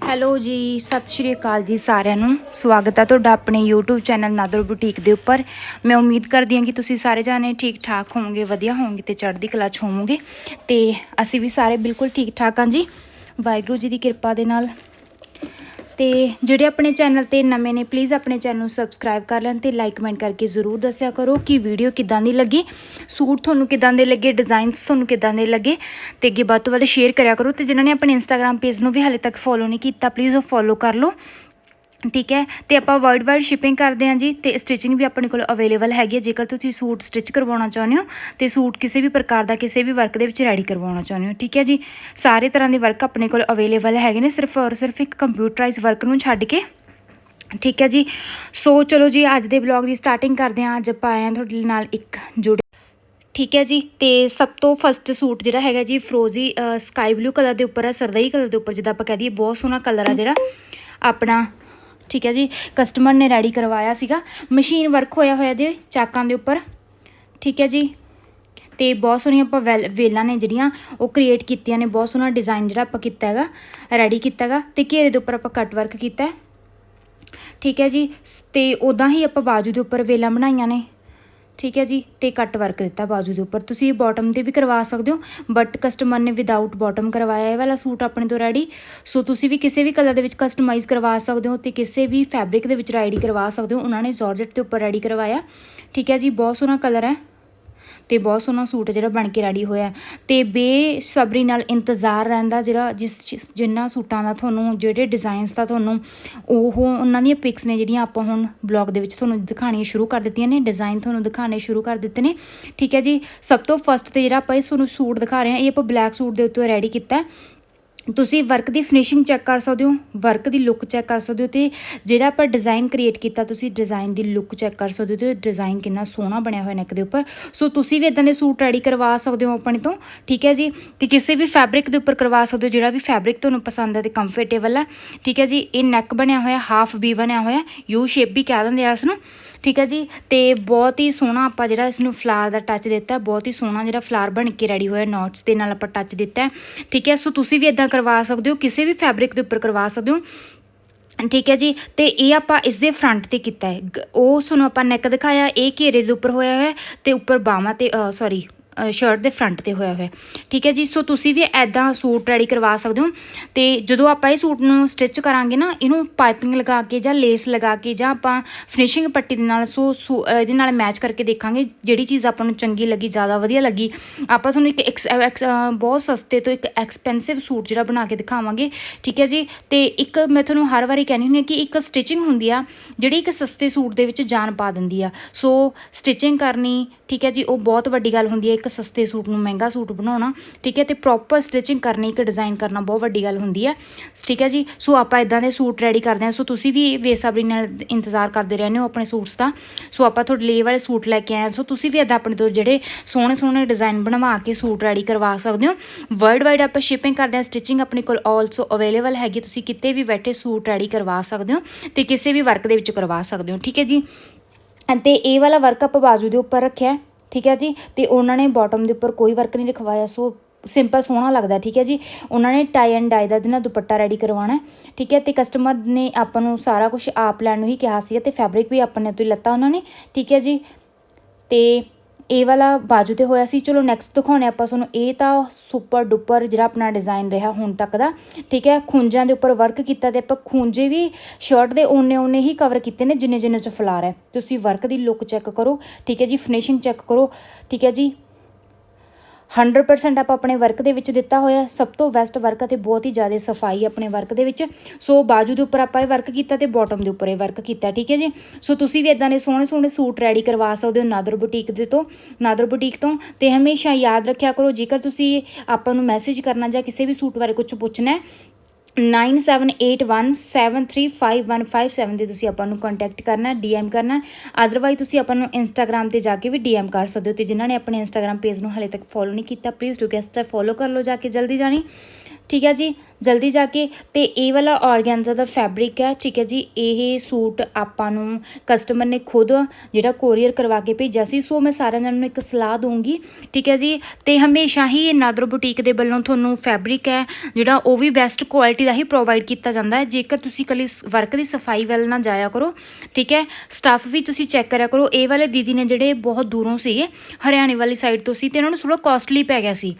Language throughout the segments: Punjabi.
ਹੈਲੋ ਜੀ, ਸਤਿ ਸ਼੍ਰੀ ਅਕਾਲ ਜੀ ਸਾਰਿਆਂ ਨੂੰ। ਸਵਾਗਤ ਹੈ ਤੁਹਾਡਾ ਆਪਣੇ YouTube ਚੈਨਲ ਨਾਦਰ ਬੁਟੀਕ ਦੇ ਉੱਪਰ। ਮੈਂ ਉਮੀਦ ਕਰਦੀ ਹਾਂ ਕਿ ਤੁਸੀਂ ਸਾਰੇ ਜਾਣੇ ਠੀਕ ਠਾਕ ਹੋਵੋਗੇ, ਵਧੀਆ ਹੋਵੋਗੇ ਤੇ ਚੜ੍ਹਦੀ ਕਲਾ 'ਚ ਹੋਵੋਗੇ। ਤੇ ਅਸੀਂ ਵੀ ਸਾਰੇ ਬਿਲਕੁਲ ਠੀਕ ਠਾਕ ਹਾਂ ਜੀ। ਵਾਹਿਗੁਰੂ ਜੀ ਦੀ ਕਿਰਪਾ ਦੇ ਨਾਲ ਤੇ ਜਿਹੜੇ ਆਪਣੇ ਚੈਨਲ ਤੇ ਨਵੇਂ ਨੇ ਪਲੀਜ਼ ਆਪਣੇ ਚੈਨਲ ਨੂੰ ਸਬਸਕ੍ਰਾਈਬ ਕਰ ਲੈਣ ਤੇ ਲਾਈਕ ਕਮੈਂਟ ਕਰਕੇ ਜ਼ਰੂਰ ਦੱਸਿਆ ਕਰੋ ਕਿ ਵੀਡੀਓ ਕਿਦਾਂ ਦੀ ਲੱਗੀ, ਸੂਟ ਤੁਹਾਨੂੰ ਕਿਦਾਂ ਦੇ ਲੱਗੇ ਡਿਜ਼ਾਈਨਸ ਤੁਹਾਨੂੰ ਕਿਦਾਂ ਦੇ ਲੱਗੇ ਤੇ ਅੱਗੇ ਵੱਧ ਤੋਂ ਵੱਧ ਸ਼ੇਅਰ ਕਰਿਆ ਕਰੋ ਤੇ ਜਿਨ੍ਹਾਂ ਨੇ ਆਪਣੇ ਇੰਸਟਾਗ੍ਰam ਪੇਜ ਨੂੰ ਵੀ ਹਾਲੇ ਤੱਕ ਫੋਲੋ ਨਹੀਂ ਕੀਤਾ ਪਲੀਜ਼ ਉਹ ਫੋਲੋ ਕਰ ਲਓ। ਠੀਕ ਹੈ? ਤੇ ਆਪਾਂ ਵਰਲਡ ਵਾਈਡ ਸ਼ਿਪਿੰਗ ਕਰਦੇ ਹਾਂ ਜੀ ਤੇ ਸਟਿਚਿੰਗ ਵੀ ਆਪਣੇ ਕੋਲ ਅਵੇਲੇਬਲ ਹੈਗੀ ਹੈ। ਜੇਕਰ ਤੁਸੀਂ ਸੂਟ ਸਟਿਚ ਕਰਵਾਉਣਾ ਚਾਹੁੰਦੇ ਹੋ ਤੇ ਸੂਟ ਕਿਸੇ ਵੀ ਪ੍ਰਕਾਰ ਦਾ, ਕਿਸੇ ਵੀ ਵਰਕ ਦੇ ਵਿੱਚ ਰੈਡੀ ਕਰਵਾਉਣਾ ਚਾਹੁੰਦੇ ਹੋ, ਠੀਕ ਹੈ ਜੀ? ਸਾਰੇ ਤਰ੍ਹਾਂ ਦੇ ਵਰਕ ਆਪਣੇ ਕੋਲ ਅਵੇਲੇਬਲ ਹੈਗੇ ਨੇ, ਸਿਰਫ ਔਰ ਸਿਰਫ ਇੱਕ ਕੰਪਿਊਟਰਾਈਜ਼ ਵਰਕ ਨੂੰ ਛੱਡ ਕੇ। ਠੀਕ ਹੈ ਜੀ? ਸੋ ਚਲੋ ਜੀ, ਅੱਜ ਦੇ ਬਲੌਗ ਦੀ ਸਟਾਰਟਿੰਗ ਕਰਦੇ ਹਾਂ। ਅੱਜ ਆਪਾਂ ਆਏ ਹਾਂ ਤੁਹਾਡੇ ਨਾਲ ਇੱਕ ਜੁੜੇ। ਠੀਕ ਹੈ ਜੀ? ਤੇ ਸਭ ਤੋਂ ਫਸਟ ਸੂਟ ਜਿਹੜਾ ਹੈਗਾ ਜੀ ਫਰੋਜ਼ੀ ਸਕਾਈ ਬਲੂ ਕਲਰ ਦੇ ਉੱਪਰ ਹੈ, ਸਰਦਈ ਕਲਰ ਦੇ ਉੱਪਰ, ਜਿੱਦਾਂ ਆਪਾਂ ਕਹਿ ਦਈਏ, ਬਹੁਤ ਸੋਹਣਾ ਕਲਰ ਆ ਜਿਹੜਾ। ਆਪਣਾ ਠੀਕ ਹੈ ਜੀ ਕਸਟਮਰ ਨੇ ਰੈਡੀ ਕਰਵਾਇਆ ਸੀਗਾ। ਮਸ਼ੀਨ ਵਰਕ ਹੋਇਆ ਹੋਇਆ ਦੇ ਚਾਕਾਂ ਦੇ ਉੱਪਰ। ਠੀਕ ਹੈ ਜੀ, ਤੇ ਬਹੁਤ ਸੋਹਣੀਆਂ ਆਪਾਂ ਵੈਲ, ਵੇਲਾਂ ਨੇ ਜਿਹੜੀਆਂ, ਉਹ ਕ੍ਰੀਏਟ ਕੀਤੀਆਂ ਨੇ, ਬਹੁਤ ਸੋਹਣਾ ਡਿਜ਼ਾਈਨ ਜਿਹੜਾ ਆਪਾਂ ਕੀਤਾ ਹੈਗਾ ਰੈਡੀ ਕੀਤਾ ਹੈਗਾ, ਤੇ ਘੇਰੇ ਦੇ ਉੱਪਰ ਆਪਾਂ ਕੱਟ ਵਰਕ ਕੀਤਾ ਠੀਕ ਹੈ ਜੀ ਸ- ਤੇ ਉਦਾਂ ਹੀ ਆਪਾਂ ਬਾਜੂ ਦੇ ਉੱਪਰ ਵੇਲਾਂ ਬਣਾਈਆਂ ਨੇ। ਠੀਕ ਹੈ ਜੀ, ਤੇ ਕੱਟ ਵਰਕ ਦਿੱਤਾ ਬਾਜੂ ਦੇ ਉੱਪਰ। ਤੁਸੀਂ ਇਹ ਬਾਟਮ ਤੇ ਵੀ ਕਰਵਾ ਸਕਦੇ ਹੋ ਬਟ ਕਸਟਮਰ ਨੇ ਵਿਦਆਊਟ ਬਾਟਮ ਕਰਵਾਇਆ ਇਹ ਵਾਲਾ ਸੂਟ ਆਪਣੇ ਤੋਂ ਰੈਡੀ ਸੋ ਤੁਸੀਂ ਵੀ ਕਿਸੇ ਵੀ ਕਲਰ ਦੇ ਵਿੱਚ ਕਸਟਮਾਈਜ਼ ਕਰਵਾ ਸਕਦੇ ਹੋ ਤੇ ਕਿਸੇ ਵੀ ਫੈਬਰਿਕ ਦੇ ਵਿੱਚ ਰੈਡੀ ਕਰਵਾ ਸਕਦੇ ਹੋ। ਉਹਨਾਂ ਨੇ ਜਾਰਜਟ ਦੇ ਉੱਪਰ ਰੈਡੀ ਕਰਵਾਇਆ। ਠੀਕ ਹੈ ਜੀ, ਬਹੁਤ ਸੋਹਣਾ ਕਲਰ ਹੈ। ਤੇ ਬਹੁਤ ਸੋਹਣਾ ਸੂਟ ਜਿਹੜਾ ਬਣ ਕੇ ਰੈਡੀ ਹੋਇਆ ਤੇ ਬੇਸਬਰੀ ਨਾਲ ਇੰਤਜ਼ਾਰ ਰਹਿੰਦਾ ਜਿਹੜਾ ਜਿਸ ਜਿਸ- ਜਿੰਨਾ ਸੂਟਾਂ ਦਾ ਤੁਹਾਨੂੰ, ਜਿਹੜੇ ਡਿਜ਼ਾਈਨਸ ਦਾ ਤੁਹਾਨੂੰ, ਉਹ ਉਹਨਾਂ ਦੀਆਂ ਪਿਕਸ ਨੇ ਜਿਹੜੀਆਂ ਆਪਾਂ ਹੁਣ ਬਲੌਗ ਦੇ ਵਿੱਚ ਤੁਹਾਨੂੰ ਦਿਖਾਣੀਆਂ ਸ਼ੁਰੂ ਕਰ ਦਿੱਤੀਆਂ ਨੇ ਡਿਜ਼ਾਈਨ ਤੁਹਾਨੂੰ ਦਿਖਾਣੇ ਸ਼ੁਰੂ ਕਰ ਦਿੱਤੇ ਨੇ। ਠੀਕ ਹੈ ਜੀ, ਸਭ ਤੋਂ ਫਸਟ ਤੇ ਜਿਹੜਾ ਆਪਾਂ ਇਹ ਤੁਹਾਨੂੰ ਸੂਟ ਦਿਖਾ ਰਹੇ ਹਾਂ, ਇਹ ਆਪਾਂ ਬਲੈਕ ਸੂਟ ਦੇ ਉੱਤੇ ਰੈਡੀ ਕੀਤਾ ਤੁਸੀਂ ਵਰਕ ਦੀ ਫਿਨਿਸ਼ਿੰਗ ਚੈੱਕ ਕਰ ਸਕਦੇ ਹੋ ਵਰਕ ਦੀ ਲੁੱਕ ਚੈੱਕ ਕਰ ਸਕਦੇ ਹੋ ਤੇ ਜਿਹੜਾ ਆਪਾਂ ਡਿਜ਼ਾਈਨ ਕ੍ਰੀਏਟ ਕੀਤਾ, ਤੁਸੀਂ ਡਿਜ਼ਾਈਨ ਦੀ ਲੁੱਕ ਚੈੱਕ ਕਰ ਸਕਦੇ ਹੋ ਤੇ ਡਿਜ਼ਾਈਨ ਕਿੰਨਾ ਸੋਹਣਾ ਬਣਿਆ ਹੋਇਆ ਨੈਕ ਦੇ ਉੱਪਰ। ਸੋ ਤੁਸੀਂ ਵੀ ਇਦਾਂ ਦੇ ਸੂਟ ਰੈਡੀ ਕਰਵਾ ਸਕਦੇ ਹੋ ਆਪਣੇ ਤੋਂ, ਠੀਕ ਹੈ ਜੀ? ਤੇ ਕਿਸੇ ਵੀ ਫੈਬਰਿਕ ਦੇ ਉੱਪਰ ਕਰਵਾ ਸਕਦੇ ਹੋ, ਜਿਹੜਾ ਵੀ ਫੈਬਰਿਕ ਤੁਹਾਨੂੰ ਪਸੰਦ ਹੈ ਤੇ ਕੰਫਰਟੇਬਲ ਹੈ, ਠੀਕ ਹੈ ਜੀ? ਇਹ ਨੈਕ ਬਣਿਆ ਹੋਇਆ ਹਾਫ ਵੀ ਬਣਿਆ ਹੋਇਆ ਯੂ ਸ਼ੇਪ ਵੀ ਕਹਿ ਦਿੰਦੇ ਆ ਇਸ ਨੂੰ ਠੀਕ ਹੈ ਜੀ? ਤੇ ਬਹੁਤ ਹੀ ਸੋਹਣਾ ਆਪਾਂ ਜਿਹੜਾ ਇਸ ਨੂੰ ਫਲਾਰ ਦਾ ਟੱਚ ਦਿੱਤਾ, ਬਹੁਤ ਹੀ ਸੋਹਣਾ ਜਿਹੜਾ ਫਲਾਰ ਬਣ ਕੇ ਰੈਡੀ ਹੋਇਆ ਨੋਟਸ ਦੇ ਨਾਲ ਆਪਾਂ ਟੱਚ ਦਿੱਤਾ। ਠੀਕ ਹੈ? ਸੋ ਤੁਸੀਂ ਵੀ ਇਦਾਂ ਕਰਵਾ ਸਕਦੇ ਹੋ, ਕਿਸੇ ਵੀ ਫੈਬਰਿਕ ਦੇ ਉੱਪਰ ਕਰਵਾ ਸਕਦੇ ਹੋ। ਠੀਕ ਹੈ ਜੀ? ਤੇ ਇਹ ਆਪਾਂ ਇਸ ਦੇ ਫਰੰਟ ਤੇ ਕੀਤਾ ਹੈ। ਗ- ਉਹ ਤੁਹਾਨੂੰ ਆਪਾਂ ਨੈਕ ਦਿਖਾਇਆ, ਇਹ ਘੇਰੇ ਦੇ ਉੱਪਰ ਹੋਇਆ ਹੋਇਆ ਹੈ ਤੇ ਉੱਪਰ ਬਾਹਾਂ ਤੇ ਸੌਰੀ ਸ਼ਰਟ ਦੇ ਫਰੰਟ ਤੇ ਹੋਇਆ ਹੋਇਆ। ਠੀਕ ਹੈ ਜੀ? ਸੋ ਤੁਸੀਂ ਵੀ ਐਦਾਂ ਸੂਟ ਰੈਡੀ ਕਰਵਾ ਸਕਦੇ ਹੋ ਤੇ ਜਦੋਂ ਆਪਾਂ ਇਹ ਸੂਟ ਨੂੰ ਸਟਿਚ ਕਰਾਂਗੇ ਨਾ, ਇਹਨੂੰ ਪਾਈਪਿੰਗ ਲਗਾ ਕੇ ਜਾਂ ਲੇਸ ਲਗਾ ਕੇ ਜਾਂ ਆਪਾਂ ਫਿਨਿਸ਼ਿੰਗ ਪੱਟੀ ਦੇ ਨਾਲ ਸੋ ਸੂ- ਇਹਦੇ ਨਾਲ ਮੈਚ ਕਰਕੇ ਦੇਖਾਂਗੇ ਜਿਹੜੀ ਚੀਜ਼ ਆਪਾਂ ਨੂੰ ਚੰਗੀ ਲੱਗੀ, ਜ਼ਿਆਦਾ ਵਧੀਆ ਲੱਗੀ। ਆਪਾਂ ਤੁਹਾਨੂੰ ਇੱਕ ਐਕਸ- ਐਕਸ- ਬਹੁਤ ਸਸਤੇ ਤੋਂ ਇੱਕ ਐਕਸਪੈਂਸਿਵ ਸੂਟ ਜਿਹੜਾ ਬਣਾ ਕੇ ਦਿਖਾਵਾਂਗੇ। ਠੀਕ ਹੈ ਜੀ? ਤੇ ਇੱਕ ਮੈਂ ਤੁਹਾਨੂੰ ਹਰ ਵਾਰੀ ਕਹਿੰਦੀ ਹੁੰਦੀ ਹਾਂ ਕਿ ਇੱਕ ਸਟਿਚਿੰਗ ਹੁੰਦੀ ਆ, ਜਿਹੜੀ ਇੱਕ ਸਸਤੇ ਸੂਟ ਦੇ ਵਿੱਚ ਜਾਨ ਪਾ ਦਿੰਦੀ ਆ। ਸੋ ਸਟਿਚਿੰਗ ਕਰਨੀ ਠੀਕ ਹੈ ਜੀ, ਉਹ ਬਹੁਤ ਵੱਡੀ ਗੱਲ ਹੁੰਦੀ ਹੈ, ਇੱਕ ਸਸਤੇ ਸੂਟ ਨੂੰ ਮਹਿੰਗਾ ਸੂਟ ਬਣਾਉਣਾ, ਠੀਕ ਹੈ, ਤੇ ਪ੍ਰੋਪਰ ਸਟਿਚਿੰਗ ਕਰਨੀ, ਇੱਕ ਡਿਜ਼ਾਈਨ ਕਰਨਾ ਬਹੁਤ ਵੱਡੀ ਗੱਲ ਹੁੰਦੀ ਹੈ, ਠੀਕ ਹੈ ਜੀ। ਸੋ ਆਪਾਂ ਇਦਾਂ ਦੇ ਸੂਟ ਰੈਡੀ ਕਰਦੇ ਹਾਂ। ਸੋ ਤੁਸੀਂ ਵੀ ਬੇਸਬਰੀ ਨਾਲ ਇੰਤਜ਼ਾਰ ਕਰਦੇ ਰਹਿੰਦੇ ਹੋ ਆਪਣੇ ਸੂਟਸ ਦਾ। ਸੋ ਆਪਾਂ ਤੁਹਾਡੇ ਲਈ ਵਾਲੇ ਸੂਟ ਲੈ ਕੇ ਆਏ ਹਾਂ। ਸੋ ਤੁਸੀਂ ਵੀ ਇਦਾਂ ਆਪਣੇ ਤੋਂ ਜਿਹੜੇ ਸੋਹਣੇ ਸੋਹਣੇ ਡਿਜ਼ਾਈਨ ਬਣਵਾ ਕੇ ਸੂਟ ਰੈਡੀ ਕਰਵਾ ਸਕਦੇ ਹੋ। ਵਰਲਡ ਵਾਈਡ ਆਪਾਂ ਸ਼ਿਪਿੰਗ ਕਰਦੇ ਹਾਂ। ਸਟਿਚਿੰਗ ਆਪਣੇ ਕੋਲ ਆਲਸੋ ਅਵੇਲੇਬਲ ਹੈਗੀ। ਤੁਸੀਂ ਕਿਤੇ ਵੀ ਬੈਠੇ ਸੂਟ ਰੈਡੀ ਕਰਵਾ ਸਕਦੇ ਹੋ ਤੇ ਕਿਸੇ ਵੀ ਵਰਕ ਦੇ ਵਿੱਚ ਕਰਵਾ ਸਕਦੇ ਹੋ। ਠੀਕ ਹੈ ਜੀ। ਅਤੇ ਇਹ ਵਾਲਾ ਵਰਕ ਆਪਾਂ ਬਾਜੂ ਦੇ ਉੱਪਰ ਰੱਖਿਆ ਠੀਕ ਹੈ ਜੀ? ਤੇ ਉਹਨਾਂ ਨੇ ਬਾਟਮ ਦੇ ਉੱਪਰ ਕੋਈ ਵਰਕ ਨਹੀਂ ਲਿਖਵਾਇਆ ਸੋ ਸਿੰਪਲ ਸੋਹਣਾ ਲੱਗਦਾ, ਠੀਕ ਹੈ ਜੀ? ਉਹਨਾਂ ਨੇ ਟਾਈ ਐਂਡ ਡਾਈ ਦਾ ਇਹਦੇ ਦੁਪੱਟਾ ਰੈਡੀ ਕਰਵਾਉਣਾ ਠੀਕ ਹੈ? ਤੇ ਕਸਟਮਰ ਨੇ ਆਪਾਂ ਨੂੰ ਸਾਰਾ ਕੁਝ ਆਪ ਲੈਣ ਨੂੰ ਹੀ ਕਿਹਾ ਸੀ, ਤੇ ਫੈਬਰਿਕ ਵੀ ਆਪਣੇ ਤੋਂ ਹੀ ਲੱਤਾ ਉਹਨਾਂ ਨੇ, ਠੀਕ ਹੈ ਜੀ? ਤੇ ਇਹ ਵਾਲਾ ਬਾਜੂ ਤੇ ਹੋਇਆ ਸੀ। ਚਲੋ ਨੈਕਸਟ ਦਿਖਾਉਣੇ ਆਪਾਂ ਤੁਹਾਨੂੰ। ਇਹ ਤਾਂ ਸੁਪਰ ਡੁਪਰ ਜਿਹੜਾ ਆਪਣਾ ਡਿਜ਼ਾਈਨ ਰਿਹਾ ਹੁਣ ਤੱਕ ਦਾ। ਠੀਕ ਹੈ, ਖੁੰਝਾਂ ਦੇ ਉੱਪਰ ਵਰਕ ਕੀਤਾ ਤੇ ਆਪਾਂ ਖੁੰਝੇ ਵੀ ਸ਼ਰਟ ਦੇ ਓਨੇ ਓਨੇ ਹੀ ਕਵਰ ਕੀਤੇ ਨੇ ਜਿੰਨੇ ਜਿੰਨੇ ਚ ਫਲਾਰ ਹੈ। ਤੁਸੀਂ ਵਰਕ ਦੀ ਲੁੱਕ ਚੈੱਕ ਕਰੋ। ਠੀਕ ਹੈ ਜੀ ਫਿਨਿਸ਼ਿੰਗ ਚੈੱਕ ਕਰੋ। ਠੀਕ ਹੈ ਜੀ 100% ਆਪਾਂ ਆਪਣੇ ਵਰਕ ਦੇ ਵਿੱਚ ਦਿੱਤਾ ਹੋਇਆ ਸਭ ਤੋਂ ਬੈਸਟ ਵਰਕ ਅਤੇ ਬਹੁਤ ਹੀ ਜ਼ਿਆਦਾ ਸਫ਼ਾਈ ਆਪਣੇ ਵਰਕ ਦੇ ਵਿੱਚ। ਸੋ ਬਾਜੂ ਦੇ ਉੱਪਰ ਆਪਾਂ ਇਹ ਵਰਕ ਕੀਤਾ ਤੇ ਬਾਟਮ ਦੇ ਉੱਪਰ ਇਹ ਵਰਕ ਕੀਤਾ, ਠੀਕ ਹੈ ਜੀ? ਸੋ ਤੁਸੀਂ ਵੀ ਇਦਾਂ ਦੇ ਸੋਹਣੇ ਸੋਹਣੇ ਸੂਟ ਰੈਡੀ ਕਰਵਾ ਸਕਦੇ ਹੋ ਨਾਦਰ ਬੁਟੀਕ ਦੇ ਤੋਂ, ਨਾਦਰ ਬੁਟੀਕ ਤੋਂ। ਤੇ ਹਮੇਸ਼ਾ ਯਾਦ ਰੱਖਿਆ ਕਰੋ, ਜੇਕਰ ਤੁਸੀਂ ਆਪਾਂ ਨੂੰ ਮੈਸੇਜ ਕਰਨਾ ਜਾਂ ਕਿਸੇ ਵੀ ਸੂਟ ਬਾਰੇ ਕੁਝ ਪੁੱਛਣਾ ਹੈ 9781735157 ਤੇ ਤੁਸੀਂ ਆਪਾਂ ਨੂੰ ਕੰਟੈਕਟ ਕਰਨਾ ਡੀਐਮ ਕਰਨਾ। ਅਦਰਵਾਈਜ਼ ਤੁਸੀਂ ਆਪਾਂ ਨੂੰ ਇੰਸਟਾਗ੍ਰam ਤੇ ਜਾ ਕੇ ਵੀ ਡੀਐਮ ਕਰ ਸਕਦੇ ਹੋ ਤੇ ਜਿਨ੍ਹਾਂ ਨੇ ਆਪਣੇ ਇੰਸਟਾਗ੍ਰam ਪੇਜ ਨੂੰ ਹਾਲੇ ਤੱਕ ਫੋਲੋ ਨਹੀਂ ਕੀਤਾ ਪਲੀਜ਼ ਡੂ ਗੈਸਟ ਫੋਲੋ ਕਰ ਲਓ ਜਾ ਕੇ ਜਲਦੀ ਜਾਣੀ। ਠੀਕ ਹੈ ਜੀ, ਜਲਦੀ ਜਾ ਕੇ, ਤੇ ਇਹ ਵਾਲਾ ਔਰਗੈਂਜ਼ਾ ਦਾ ਫੈਬਰਿਕ ਹੈ, ਠੀਕ ਹੈ ਜੀ, ਇਹ ਸੂਟ ਆਪਾਂ ਨੂੰ ਕਸਟਮਰ ਨੇ ਖੁਦ ਜਿਹੜਾ ਕੋਰੀਅਰ ਕਰਵਾ ਕੇ ਭੇਜਿਆ ਸੀ, ਸੋ ਮੈਂ ਸਾਰਿਆਂ ਜਣਿਆਂ ਨੂੰ ਇੱਕ ਸਲਾਹ ਦਊਂਗੀ, ਠੀਕ ਹੈ ਜੀ, ਤੇ ਹਮੇਸ਼ਾ ਹੀ ਨਾਦਰ ਬੁਟੀਕ ਦੇ ਵੱਲੋਂ ਤੁਹਾਨੂੰ ਫੈਬਰਿਕ ਹੈ, ਜਿਹੜਾ ਉਹ ਵੀ ਬੈਸਟ ਕੁਆਲਿਟੀ ਦਾ ਹੀ ਪ੍ਰੋਵਾਈਡ ਕੀਤਾ ਜਾਂਦਾ ਹੈ, ਜੇਕਰ ਤੁਸੀਂ ਕੱਲੀ ਵਰਕ ਦੀ ਸਫ਼ਾਈ ਵੱਲ ਨਾ ਜਾਇਆ ਕਰੋ, ਠੀਕ ਹੈ ਸਟਾਫ ਵੀ ਤੁਸੀਂ ਚੈੱਕ ਕਰਿਆ ਕਰੋ, ਇਹ ਵਾਲੇ ਦੀਦੀ ਨੇ ਜਿਹੜੇ ਬਹੁਤ ਦੂਰੋਂ ਸੀਗੇ, ਹਰਿਆਣੇ ਵਾਲੀ ਸਾਈਡ ਤੋਂ ਸੀ, ਤੇ ਉਹਨਾਂ ਨੂੰ ਥੋੜਾ ਕਾਸਟਲੀ ਪੈ ਗਿਆ ਸੀ